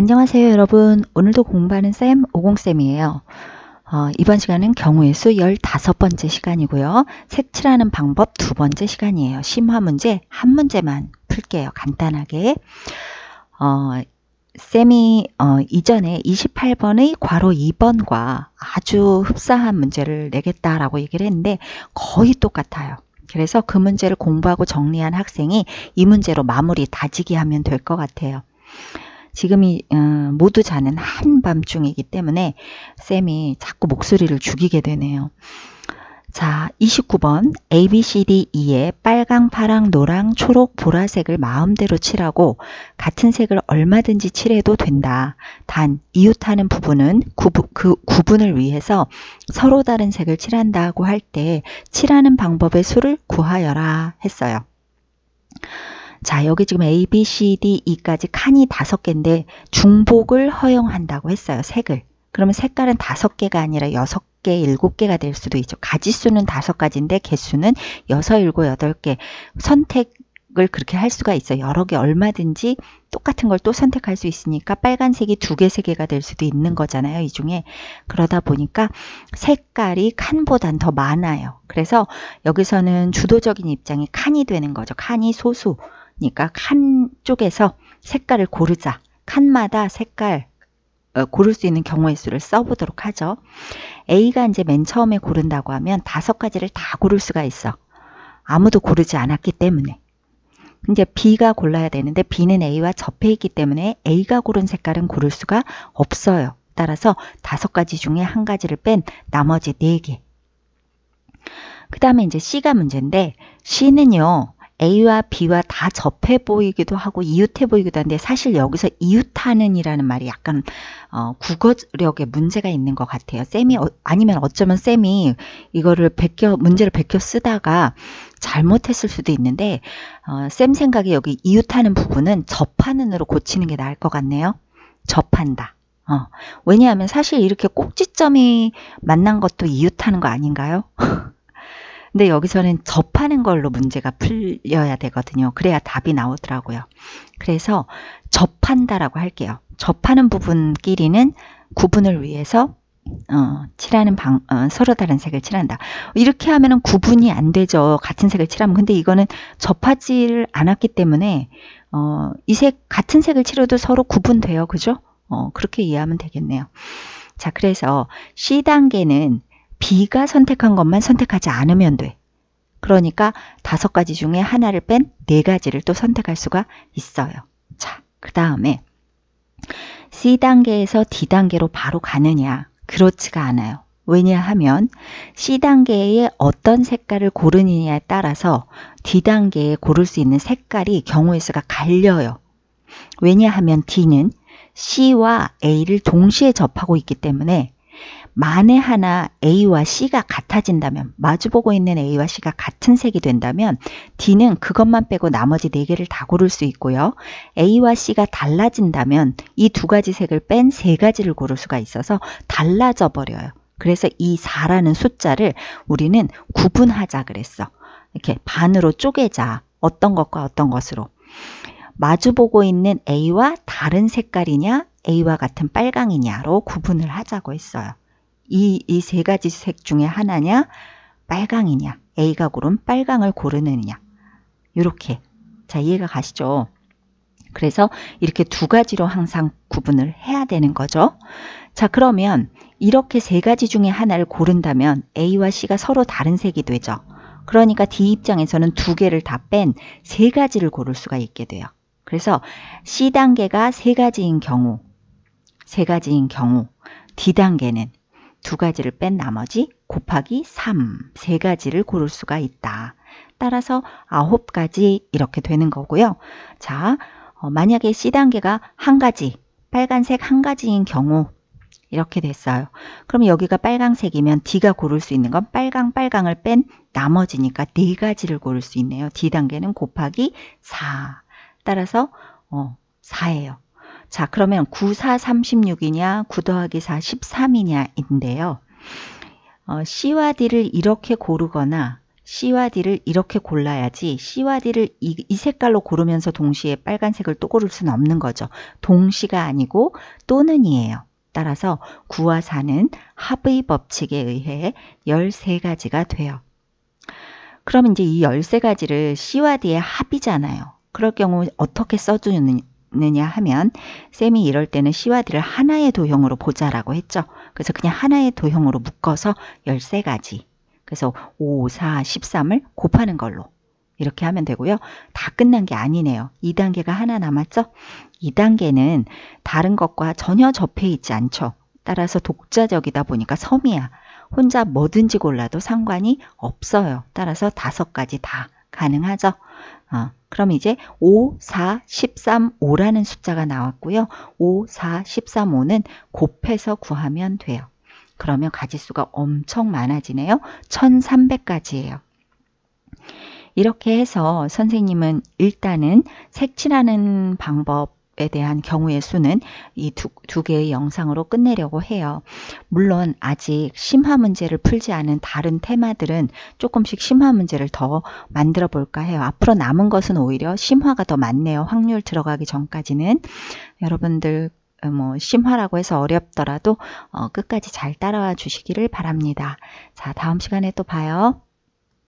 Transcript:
안녕하세요 여러분. 오늘도 공부하는 쌤 오공쌤이에요. 어, 이번 시간은 경우의 수 15번째 시간이고요. 색칠하는 방법 두 번째 시간이에요. 심화 문제 한 문제만 풀게요 간단하게. 어, 쌤이 어, 이전에 28번의 괄호 2번과 아주 흡사한 문제를 내겠다라고 얘기를 했는데 거의 똑같아요. 그래서 그 문제를 공부하고 정리한 학생이 이 문제로 마무리 다지기 하면 될 것 같아요 지금이 어, 모두 자는 한밤중이기 때문에 쌤이 자꾸 목소리를 죽이게 되네요. 자, 29번 A, B, C, D, E에 빨강, 파랑, 노랑, 초록, 보라색을 마음대로 칠하고 같은 색을 얼마든지 칠해도 된다. 단 이웃하는 부분은 구부, 그 구분을 위해서 서로 다른 색을 칠한다고 할 때 칠하는 방법의 수를 구하여라 했어요. 자, 여기 지금 A, B, C, D, E까지 칸이 다섯 개인데 중복을 허용한다고 했어요. 색을. 그러면 색깔은 다섯 개가 아니라 여섯 개, 일곱 개가 될 수도 있죠. 가지수는 다섯 가지인데 개수는 여섯, 일곱, 여덟 개. 선택 을 그렇게 할 수가 있어요. 여러 개 얼마든지 똑같은 걸 또 선택할 수 있으니까 빨간색이 두 개, 세 개가 될 수도 있는 거잖아요. 이 중에. 그러다 보니까 색깔이 칸보단 더 많아요. 그래서 여기서는 주도적인 입장이 칸이 되는 거죠. 칸이 소수. 그러니까 칸 쪽에서 색깔을 고르자. 칸마다 색깔 어, 고를 수 있는 경우의 수를 써보도록 하죠. A가 이제 맨 처음에 고른다고 하면 다섯 가지를 다 고를 수가 있어. 아무도 고르지 않았기 때문에. 이제 B가 골라야 되는데 B는 A와 접해 있기 때문에 A가 고른 색깔은 고를 수가 없어요. 따라서 다섯 가지 중에 한 가지를 뺀 나머지 네 개. 그 다음에 이제 C가 문제인데 C는요. A와 B와 다 접해 보이기도 하고 이웃해 보이기도 한데 사실 여기서 이웃하는이라는 말이 약간 어, 국어력에 문제가 있는 것 같아요. 쌤이 어, 아니면 어쩌면 쌤이 이거를 베껴 문제를 베껴 쓰다가 잘못했을 수도 있는데 어, 쌤 생각에 여기 이웃하는 부분은 접하는으로 고치는 게 나을 것 같네요. 접한다. 어, 왜냐하면 사실 이렇게 꼭지점이 만난 것도 이웃하는 거 아닌가요? 근데 여기서는 접하는 걸로 문제가 풀려야 되거든요. 그래야 답이 나오더라고요. 그래서 접한다라고 할게요. 접하는 부분끼리는 구분을 위해서 어, 칠하는 방, 어, 서로 다른 색을 칠한다. 이렇게 하면은 구분이 안 되죠. 같은 색을 칠하면. 근데 이거는 접하지를 않았기 때문에, 어, 이 색, 같은 색을 칠해도 서로 구분돼요. 그죠? 어, 그렇게 이해하면 되겠네요. 자, 그래서 C단계는 B가 선택한 것만 선택하지 않으면 돼. 그러니까 다섯 가지 중에 하나를 뺀 네 가지를 또 선택할 수가 있어요. 자, 그 다음에 C단계에서 D단계로 바로 가느냐? 그렇지가 않아요. 왜냐하면 C단계에 어떤 색깔을 고르느냐에 따라서 D단계에 고를 수 있는 색깔이 경우의 수가 갈려요. 왜냐하면 D는 C와 A를 동시에 접하고 있기 때문에 만에 하나 A와 C가 같아진다면 마주보고 있는 A와 C가 같은 색이 된다면 D는 그것만 빼고 나머지 4개를 다 고를 수 있고요. A와 C가 달라진다면 이 두 가지 색을 뺀 세 가지를 고를 수가 있어서 달라져 버려요. 그래서 이 4라는 숫자를 우리는 구분하자 그랬어. 이렇게 반으로 쪼개자. 어떤 것과 어떤 것으로. 마주보고 있는 A와 다른 색깔이냐 A와 같은 빨강이냐로 구분을 하자고 했어요. 이 이 세 가지 색 중에 하나냐 빨강이냐 A가 고른 빨강을 고르느냐 이렇게 자 이해가 가시죠? 그래서 이렇게 두 가지로 항상 구분을 해야 되는 거죠. 자 그러면 이렇게 세 가지 중에 하나를 고른다면 A와 C가 서로 다른 색이 되죠. 그러니까 D 입장에서는 두 개를 다 뺀 세 가지를 고를 수가 있게 돼요. 그래서 C 단계가 세 가지인 경우, 세 가지인 경우, D 단계는 두 가지를 뺀 나머지 곱하기 3, 세 가지를 고를 수가 있다. 따라서 아홉 가지 이렇게 되는 거고요. 자, 어, 만약에 C단계가 한 가지, 빨간색 한 가지인 경우 이렇게 됐어요. 그럼 여기가 빨강색이면 D가 고를 수 있는 건 빨강, 빨강을 뺀 나머지니까 네 가지를 고를 수 있네요. D단계는 곱하기 4. 따라서 어, 4예요. 자, 그러면 9, 4, 36이냐, 9 더하기 4, 13이냐인데요. 어, C와 D를 이렇게 고르거나 C와 D를 이렇게 골라야지 C와 D를 이, 이 색깔로 고르면서 동시에 빨간색을 또 고를 수는 없는 거죠. 동시가 아니고 또는이에요. 따라서 9와 4는 합의 법칙에 의해 13가지가 돼요. 그럼 이제 이 13가지를 C와 D의 합이잖아요. 그럴 경우 어떻게 써주 느냐 하면 쌤이 이럴 때는 C와 D를 하나의 도형으로 보자라고 했죠. 그래서 그냥 하나의 도형으로 묶어서 13가지. 그래서 5, 4, 13을 곱하는 걸로 이렇게 하면 되고요. 다 끝난 게 아니네요. 2단계가 하나 남았죠? 2단계는 다른 것과 전혀 접해 있지 않죠. 따라서 독자적이다 보니까 섬이야. 혼자 뭐든지 골라도 상관이 없어요. 따라서 다섯 가지 다 가능하죠. 어, 그럼 이제 5, 4, 13, 5라는 숫자가 나왔고요. 5, 4, 13, 5는 곱해서 구하면 돼요. 그러면 가지수가 엄청 많아지네요. 1300가지예요. 이렇게 해서 선생님은 일단은 색칠하는 방법 에 대한 경우의 수는 이두 두 개의 영상으로 끝내려고 해요. 물론 아직 심화 문제를 풀지 않은 다른 테마들은 조금씩 심화 문제를 더 만들어 볼까 해요. 앞으로 남은 것은 오히려 심화가 더 많네요. 확률 들어가기 전까지는 여러분들 어, 뭐 심화라고 해서 어렵더라도 어, 끝까지 잘 따라와 주시기를 바랍니다. 자, 다음 시간에 또 봐요.